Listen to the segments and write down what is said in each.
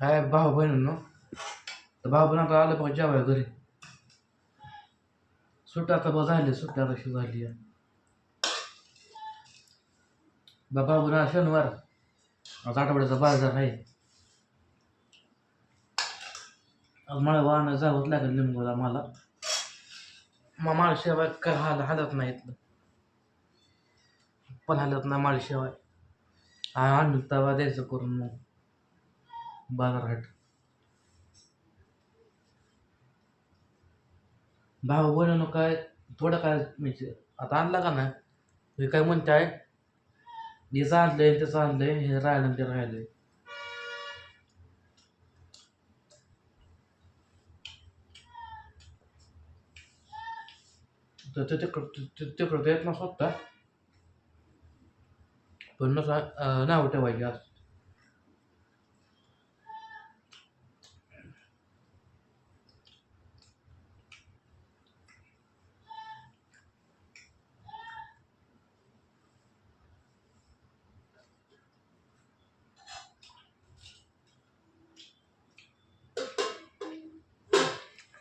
काय भाऊ बहिणींनो. तर भाऊ बहिण आता आलं पाहिजे जेवाय घरी. सुट्ट्या आता बघ झाली सुट्ट्या तशी झाली आहे. बाबा बहिण शनिवार आज आठवड्याचा बाजार आहे. आज मला वाहन जावंच लागेल लिंबूला मला. मग माळशिवाय काय हाल हालत नाहीत पण हालत नाही माळशिवाय आणून तवा द्यायचं करून मग. बाजारहाट भाऊ बनवणं काय थोडं काय म्हणजे आता आणला का नाही? हे काय म्हणताय? याचं आणलंय त्याचं आणलंय हे राहिलं ते राहिलंय. तर ते तिकडं ते- तिकडं येत नसत पण नसा नाव ठेवायची असं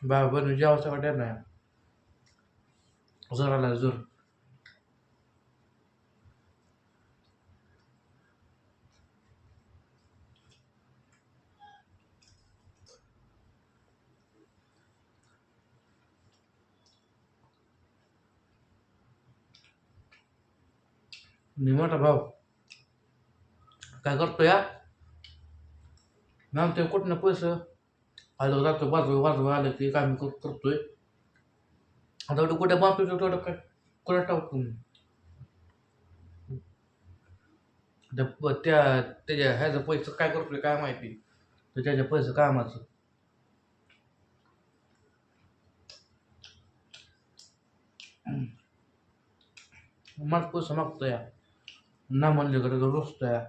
बा बनून जेवायचं वाटत नाही. जोर आला जोर. मी मोठा भाऊ काय करतो या मॅम ते कुठनं पैसे? आलं जातो बाजू बाजू आलं की काम करतोय आता एवढं कुठे बांधतो तेवढं काय कुठे टाकतो मी त्या प- त्या त्याच्या ह्याचं पैसे काय करतोय काय माहिती तर त्याच्या पैसे कामाचं मग पैसा मागतो या ना म्हणले कडे रोजतो या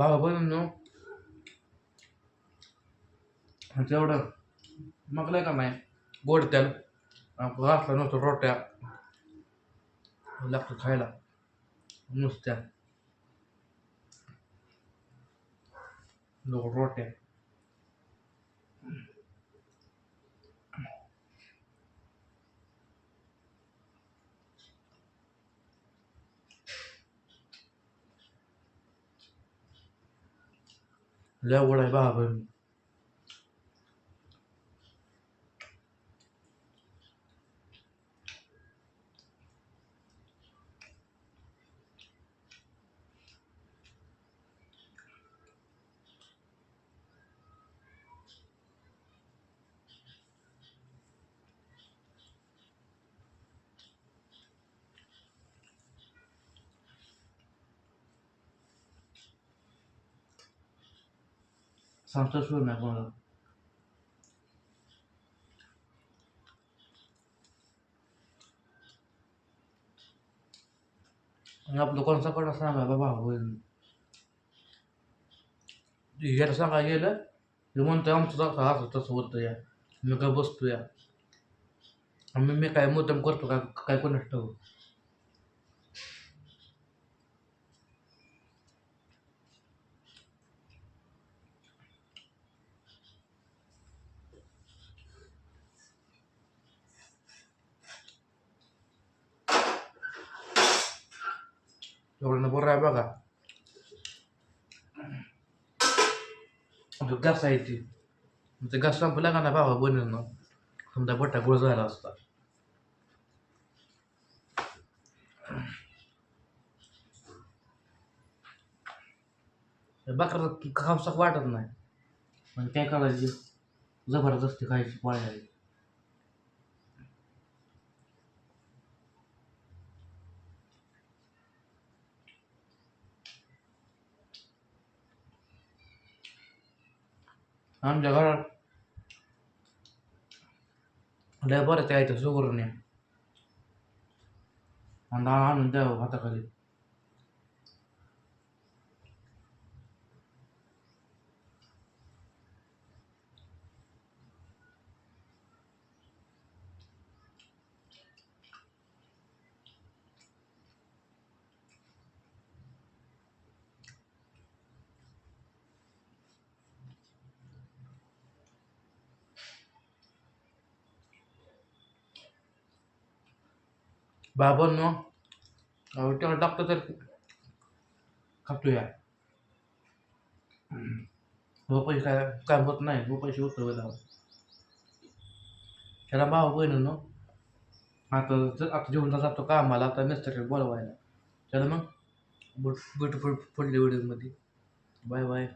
बाबा बनवून तेवढं. लय का नाही गोड तेल घातलं नव्हतं रोट्या. लागतो खायला. नुसत्या. रोट्या. लय अवघड आहे बाबा बनवून सांगतो सोड नाही कोणाला आणि आपलं कोणचा पण सांगा बाबा होईल. याला सांगा गेलं ते म्हणतोय आमचं तसं असं तसं होतं या. मी काय बसतो या. आणि मी काय मुद्दाम करतो काय काय ठेवू एवढं बरं आहे बघा गॅस आहे ती ते गॅस संपला का ना बाबा बनवणं समजा बट्टा गोळ झाला असता बकरा खावसाक वाटत नाही पण काय करायची जबरदस्ती खायची पाळायची आमच्या घरात लय बरं त्या इथं सुगरून आणि आणून द्यावं हाताखाली बाबांनो अहो त्याला टाकतो तर खातो या पैसे काय काम होत नाही व पैसे होतं वेळेला त्याला भाऊ बहिणीनो. आता जर आता जेवण जातो का आम्हाला आता नसतं बोलवायला. त्याला मग. भेटू फुडली व्हिडिओमध्ये. Bye bye.